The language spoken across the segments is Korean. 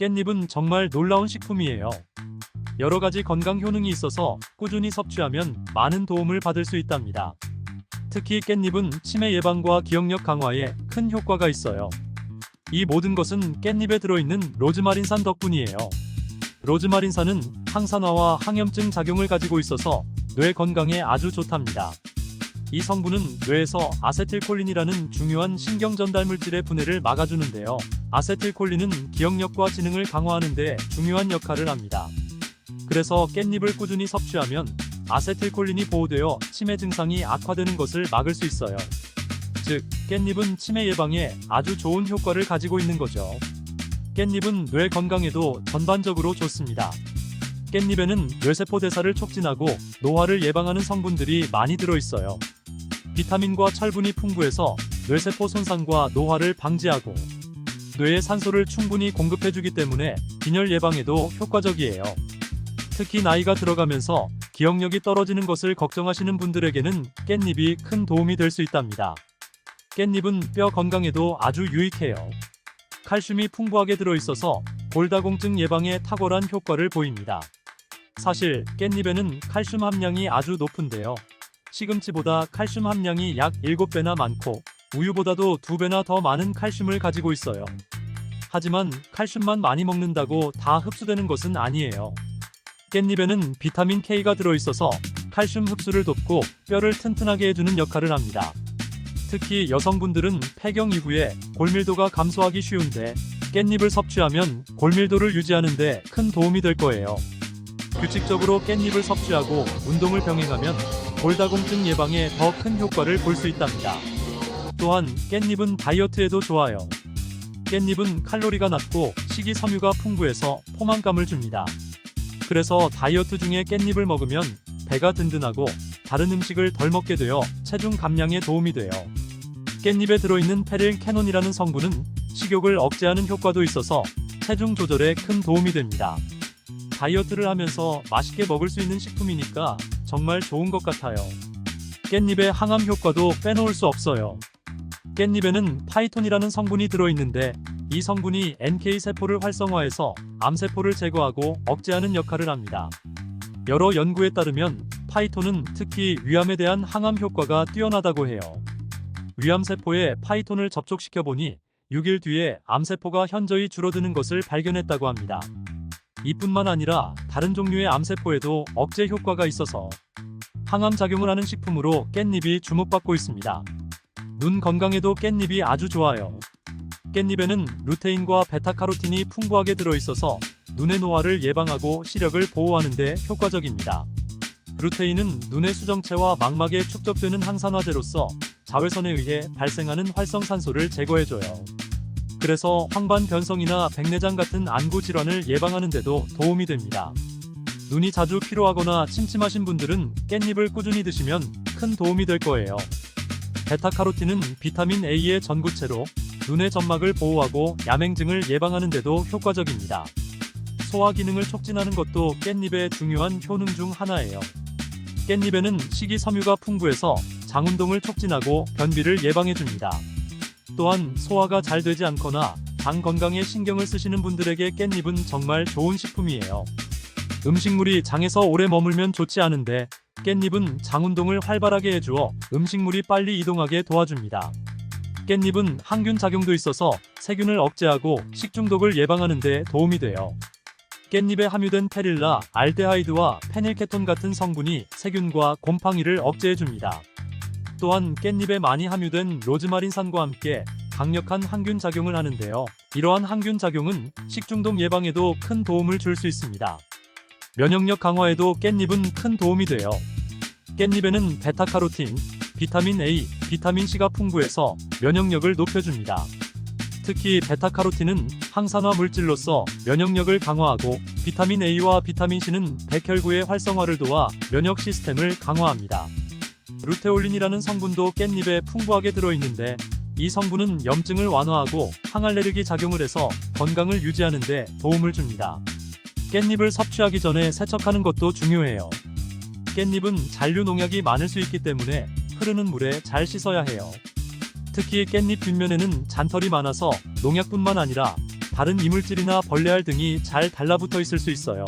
깻잎은 정말 놀라운 식품이에요. 여러 가지 건강 효능이 있어서 꾸준히 섭취하면 많은 도움을 받을 수 있답니다. 특히 깻잎은 치매 예방과 기억력 강화에 큰 효과가 있어요. 이 모든 것은 깻잎에 들어있는 로즈마린산 덕분이에요. 로즈마린산은 항산화와 항염증 작용을 가지고 있어서 뇌 건강에 아주 좋답니다. 이 성분은 뇌에서 아세틸콜린이라는 중요한 신경 전달 물질의 분해를 막아주는데요. 아세틸콜린은 기억력과 지능을 강화하는 데 중요한 역할을 합니다. 그래서 깻잎을 꾸준히 섭취하면 아세틸콜린이 보호되어 치매 증상이 악화되는 것을 막을 수 있어요. 즉, 깻잎은 치매 예방에 아주 좋은 효과를 가지고 있는 거죠. 깻잎은 뇌 건강에도 전반적으로 좋습니다. 깻잎에는 뇌세포 대사를 촉진하고 노화를 예방하는 성분들이 많이 들어있어요. 비타민과 철분이 풍부해서 뇌세포 손상과 노화를 방지하고 뇌에 산소를 충분히 공급해주기 때문에 빈혈 예방에도 효과적이에요. 특히 나이가 들어가면서 기억력이 떨어지는 것을 걱정하시는 분들에게는 깻잎이 큰 도움이 될 수 있답니다. 깻잎은 뼈 건강에도 아주 유익해요. 칼슘이 풍부하게 들어있어서 골다공증 예방에 탁월한 효과를 보입니다. 사실 깻잎에는 칼슘 함량이 아주 높은데요. 시금치보다 칼슘 함량이 약 7배나 많고 우유보다도 2배나 더 많은 칼슘을 가지고 있어요. 하지만 칼슘만 많이 먹는다고 다 흡수되는 것은 아니에요. 깻잎에는 비타민 K가 들어있어서 칼슘 흡수를 돕고 뼈를 튼튼하게 해주는 역할을 합니다. 특히 여성분들은 폐경 이후에 골밀도가 감소하기 쉬운데 깻잎을 섭취하면 골밀도를 유지하는데 큰 도움이 될 거예요. 규칙적으로 깻잎을 섭취하고 운동을 병행하면 골다공증 예방에 더 큰 효과를 볼 수 있답니다. 또한 깻잎은 다이어트에도 좋아요. 깻잎은 칼로리가 낮고 식이섬유가 풍부해서 포만감을 줍니다. 그래서 다이어트 중에 깻잎을 먹으면 배가 든든하고 다른 음식을 덜 먹게 되어 체중 감량에 도움이 돼요. 깻잎에 들어있는 페릴 캐논이라는 성분은 식욕을 억제하는 효과도 있어서 체중 조절에 큰 도움이 됩니다. 다이어트를 하면서 맛있게 먹을 수 있는 식품이니까 정말 좋은 것 같아요. 깻잎의 항암 효과도 빼놓을 수 없어요. 깻잎에는 파이톤이라는 성분이 들어있는데 이 성분이 NK 세포를 활성화해서 암 세포를 제거하고 억제하는 역할을 합니다. 여러 연구에 따르면 파이톤은 특히 위암에 대한 항암 효과가 뛰어나다고 해요. 위암 세포에 파이톤을 접촉시켜 보니 6일 뒤에 암 세포가 현저히 줄어드는 것을 발견했다고 합니다. 이뿐만 아니라 다른 종류의 암 세포에도 억제 효과가 있어서 항암 작용을 하는 식품으로 깻잎이 주목받고 있습니다. 눈 건강에도 깻잎이 아주 좋아요. 깻잎에는 루테인과 베타카로틴이 풍부하게 들어있어서 눈의 노화를 예방하고 시력을 보호하는 데 효과적입니다. 루테인은 눈의 수정체와 망막에 축적되는 항산화제로서 자외선에 의해 발생하는 활성산소를 제거해줘요. 그래서 황반 변성이나 백내장 같은 안구 질환을 예방하는 데도 도움이 됩니다. 눈이 자주 피로하거나 침침하신 분들은 깻잎을 꾸준히 드시면 큰 도움이 될 거예요. 베타카로틴은 비타민 A의 전구체로 눈의 점막을 보호하고 야맹증을 예방하는 데도 효과적입니다. 소화 기능을 촉진하는 것도 깻잎의 중요한 효능 중 하나예요. 깻잎에는 식이섬유가 풍부해서 장운동을 촉진하고 변비를 예방해 줍니다. 또한 소화가 잘 되지 않거나 장 건강에 신경을 쓰시는 분들에게 깻잎은 정말 좋은 식품이에요. 음식물이 장에서 오래 머물면 좋지 않은데 깻잎은 장 운동을 활발하게 해주어 음식물이 빨리 이동하게 도와줍니다. 깻잎은 항균 작용도 있어서 세균을 억제하고 식중독을 예방하는 데 도움이 돼요. 깻잎에 함유된 페릴라, 알데하이드와 페닐케톤 같은 성분이 세균과 곰팡이를 억제해줍니다. 또한 깻잎에 많이 함유된 로즈마린산과 함께 강력한 항균 작용을 하는데요. 이러한 항균 작용은 식중독 예방에도 큰 도움을 줄 수 있습니다. 면역력 강화에도 깻잎은 큰 도움이 돼요. 깻잎에는 베타카로틴, 비타민 A, 비타민 C가 풍부해서 면역력을 높여줍니다. 특히 베타카로틴은 항산화 물질로서 면역력을 강화하고 비타민 A와 비타민 C는 백혈구의 활성화를 도와 면역 시스템을 강화합니다. 루테올린이라는 성분도 깻잎에 풍부하게 들어있는데 이 성분은 염증을 완화하고 항알레르기 작용을 해서 건강을 유지하는 데 도움을 줍니다. 깻잎을 섭취하기 전에 세척하는 것도 중요해요. 깻잎은 잔류 농약이 많을 수 있기 때문에 흐르는 물에 잘 씻어야 해요. 특히 깻잎 뒷면에는 잔털이 많아서 농약뿐만 아니라 다른 이물질이나 벌레알 등이 잘 달라붙어 있을 수 있어요.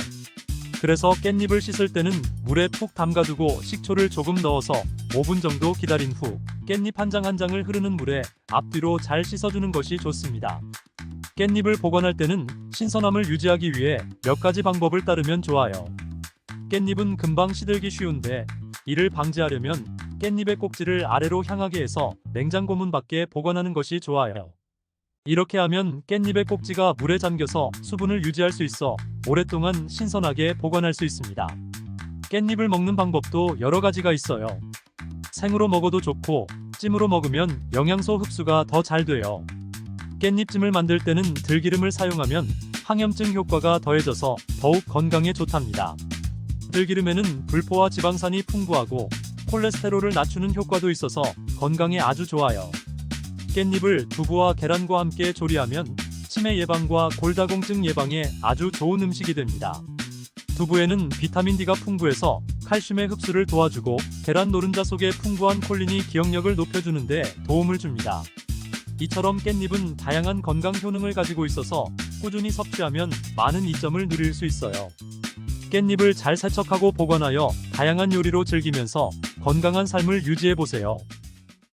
그래서 깻잎을 씻을 때는 물에 푹 담가두고 식초를 조금 넣어서 5분 정도 기다린 후 깻잎 한 장 한 장을 흐르는 물에 앞뒤로 잘 씻어주는 것이 좋습니다. 깻잎을 보관할 때는 신선함을 유지하기 위해 몇 가지 방법을 따르면 좋아요. 깻잎은 금방 시들기 쉬운데 이를 방지하려면 깻잎의 꼭지를 아래로 향하게 해서 냉장고 문 밖에 보관하는 것이 좋아요. 이렇게 하면 깻잎의 꼭지가 물에 잠겨서 수분을 유지할 수 있어 오랫동안 신선하게 보관할 수 있습니다. 깻잎을 먹는 방법도 여러 가지가 있어요. 생으로 먹어도 좋고 찜으로 먹으면 영양소 흡수가 더 잘 돼요. 깻잎찜을 만들 때는 들기름을 사용하면 항염증 효과가 더해져서 더욱 건강에 좋답니다. 들기름에는 불포화 지방산이 풍부하고 콜레스테롤을 낮추는 효과도 있어서 건강에 아주 좋아요. 깻잎을 두부와 계란과 함께 조리하면 치매 예방과 골다공증 예방에 아주 좋은 음식이 됩니다. 두부에는 비타민 D가 풍부해서 칼슘의 흡수를 도와주고 계란 노른자 속의 풍부한 콜린이 기억력을 높여주는데 도움을 줍니다. 이처럼 깻잎은 다양한 건강 효능을 가지고 있어서 꾸준히 섭취하면 많은 이점을 누릴 수 있어요. 깻잎을 잘 세척하고 보관하여 다양한 요리로 즐기면서 건강한 삶을 유지해 보세요.